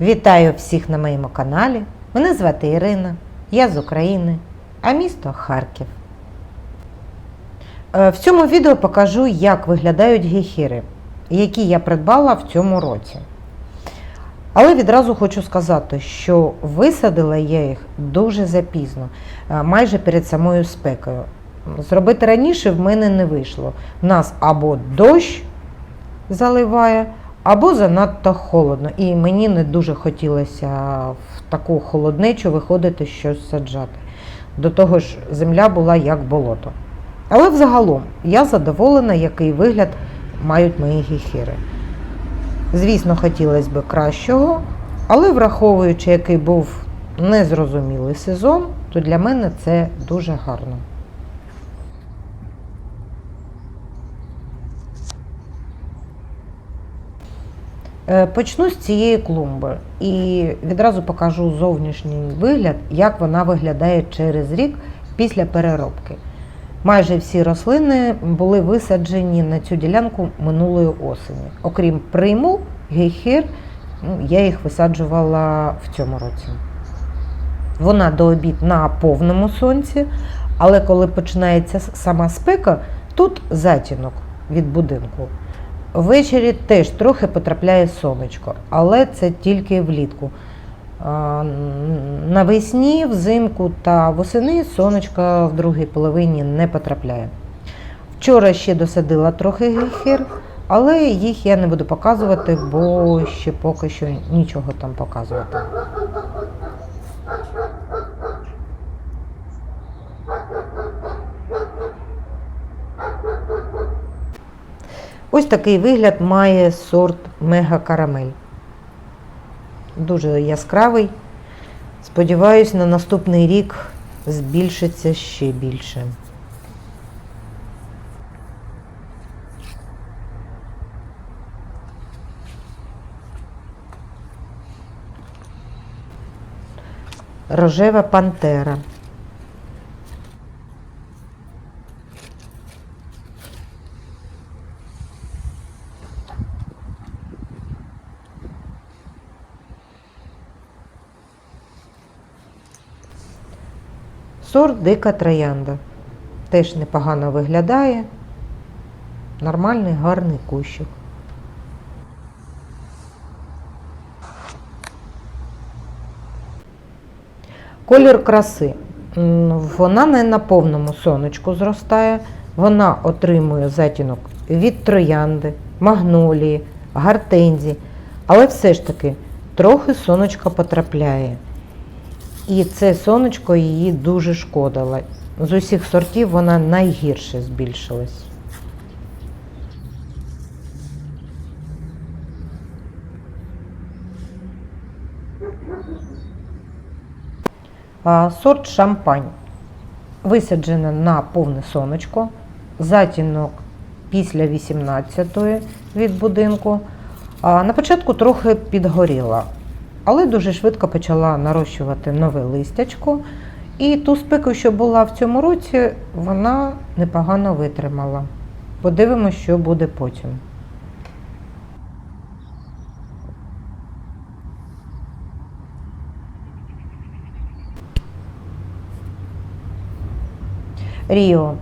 Вітаю всіх на моєму каналі. Мене звати Ірина, я з України, а місто Харків. Е, В цьому відео покажу, як виглядають гейхери, які я придбала в цьому році. Але відразу хочу сказати, що висадила я їх дуже запізно, е, майже перед самою спекою. Зробити раніше в мене не вийшло. У нас або дощ заливає, або занадто холодно. І мені не дуже хотілося в таку холоднечу виходити щось саджати. До того ж, земля була як болото. Але взагалом я задоволена, який вигляд мають мої гіхіри. Звісно, хотілося б кращого, але враховуючи, який був незрозумілий сезон, то для мене це дуже гарно. Почну з цієї клумби і відразу покажу зовнішній вигляд, як вона виглядає через рік після переробки. Майже всі рослини були висаджені на цю ділянку минулої осені. Окрім прийму, гейхер, ну, я їх висаджувала в цьому році. Вона до обід на повному сонці, але коли починається сама спека, тут затінок від будинку. Ввечері теж трохи потрапляє сонечко, але це тільки влітку. Навесні, взимку та восени сонечко в другій половині не потрапляє. Вчора ще досадила трохи гейхер, але їх я не буду показувати, бо ще поки що нічого там показувати. Ось такий вигляд має сорт Мега Карамель. Дуже яскравий. Сподіваюсь, на наступний рік збільшиться ще більше. Рожева пантера. Сорт дика троянда. Теж непогано виглядає. Нормальний гарний кущик. Колір краси. Вона не на повному сонечку зростає. Вона отримує затінок від троянди, магнолії, гартензії. Але все ж таки трохи сонечко потрапляє. І це сонечко її дуже шкодило. З усіх сортів вона найгірше збільшилась. Сорт шампань. Висаджена на повне сонечко. Затінок після 18-ї від будинку. На початку трохи підгоріла, але дуже швидко почала нарощувати нове листячко. І ту спеку, що була в цьому році, вона непогано витримала. Подивимося, що буде потім. Ріо.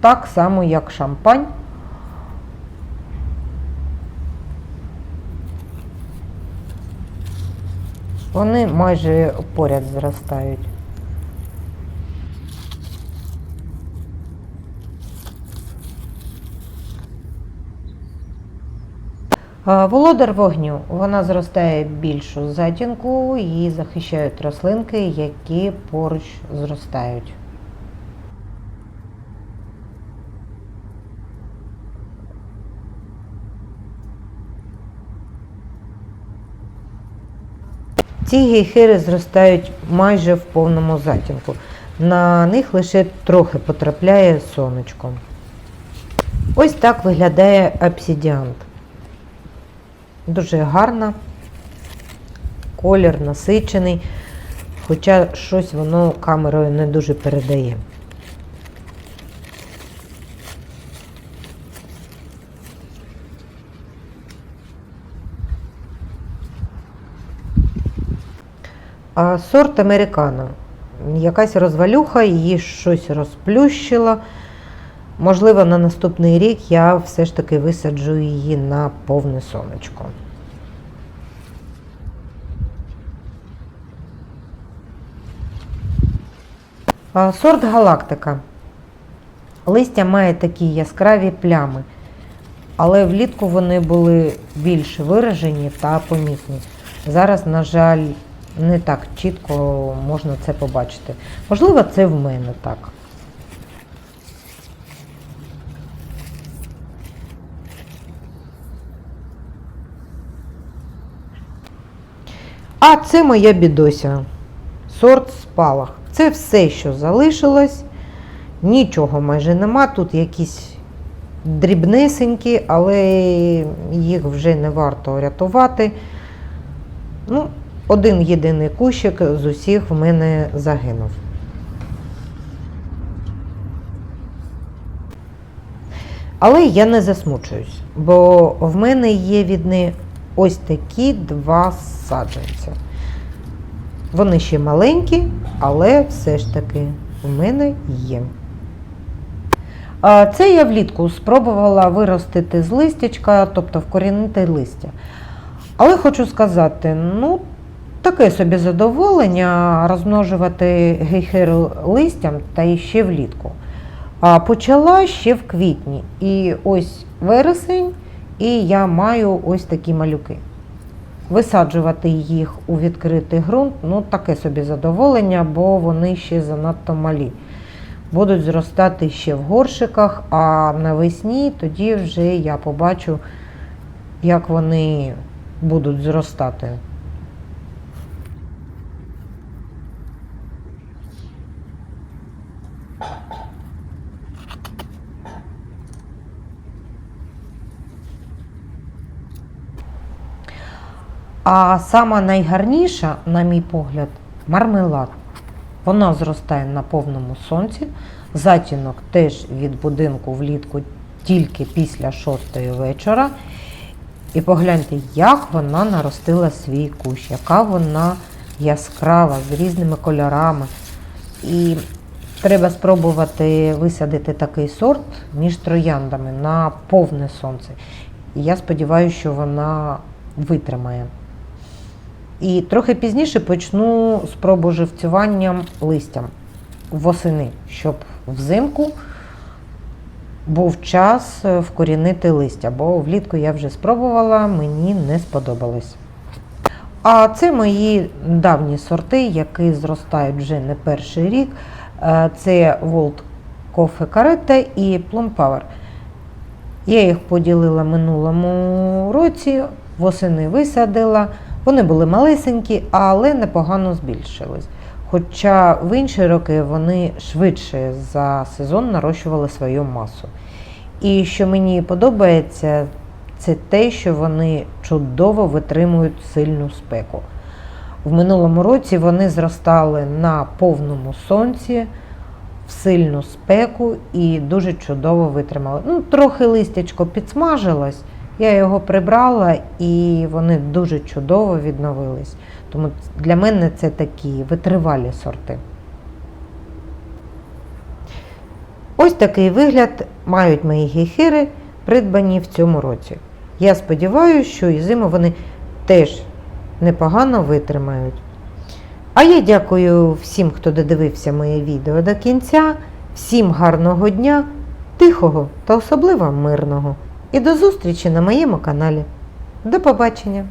Так само, як шампань. Вони майже поряд зростають. Володар вогню. Вона зростає більшу затінку і захищають рослинки, які поруч зростають. Ці гейхери зростають майже в повному затінку. На них лише трохи потрапляє сонечко. Ось так виглядає обсідіант. Дуже гарна, колір насичений, хоча щось воно камерою не дуже передає. А сорт американо. Якась розвалюха, її щось розплющило. Можливо, на наступний рік я все ж таки висаджу її на повне сонечко. А, Сорт галактика. Листя має такі яскраві плями, але влітку вони були більш виражені та помітні. Зараз, на жаль, не так чітко можна це побачити. Можливо, це в мене так. А це моя бідося. Сорт спалах. Це все, що залишилось. Нічого майже нема. Тут якісь дрібнесенькі, але їх вже не варто рятувати. Ну, один єдиний кущик з усіх в мене загинув. Але я не засмучуюсь, бо в мене є від неї ось такі два саджанці. Вони ще маленькі, але все ж таки в мене є. Це я влітку спробувала виростити з листячка, тобто вкорінити листя. Але хочу сказати, ну, таке собі задоволення розмножувати гейхеру листям та ще влітку. А почала ще в квітні. І ось вересень, і я маю ось такі малюки. Висаджувати їх у відкритий ґрунт ну таке собі задоволення, бо вони ще занадто малі. Будуть зростати ще в горшиках, а навесні тоді вже я побачу, як вони будуть зростати. А сама найгарніша, на мій погляд, мармелад. Вона зростає на повному сонці. Затінок теж від будинку влітку тільки після шостої вечора. І погляньте, як вона наростила свій кущ, яка вона яскрава, з різними кольорами. І треба спробувати висадити такий сорт між трояндами на повне сонце. І я сподіваюся, що вона витримає. І трохи пізніше почну спробу живцюванням листям восени, щоб взимку був час вкорінити листя, бо влітку я вже спробувала, мені не сподобалось. А це мої давні сорти, які зростають вже не перший рік. Е, Це World Coffee Caretta і Plum Power. Я їх поділила минулому році, восени висадила. Вони були малесенькі, але непогано збільшились. Хоча в інші роки вони швидше за сезон нарощували свою масу. І що мені подобається, це те, що вони чудово витримують сильну спеку. В минулому році вони зростали на повному сонці, в сильну спеку і дуже чудово витримали. Ну, Трохи листячко підсмажилось, я його прибрала і вони дуже чудово відновились. Тому для мене це такі витривалі сорти. Ось такий вигляд мають мої гейхери, придбані в цьому році. Я сподіваюся, що і зиму вони теж непогано витримають. А я дякую всім, хто додивився моє відео до кінця. Всім гарного дня, тихого та особливо мирного. І до зустрічі на моєму каналі. До побачення!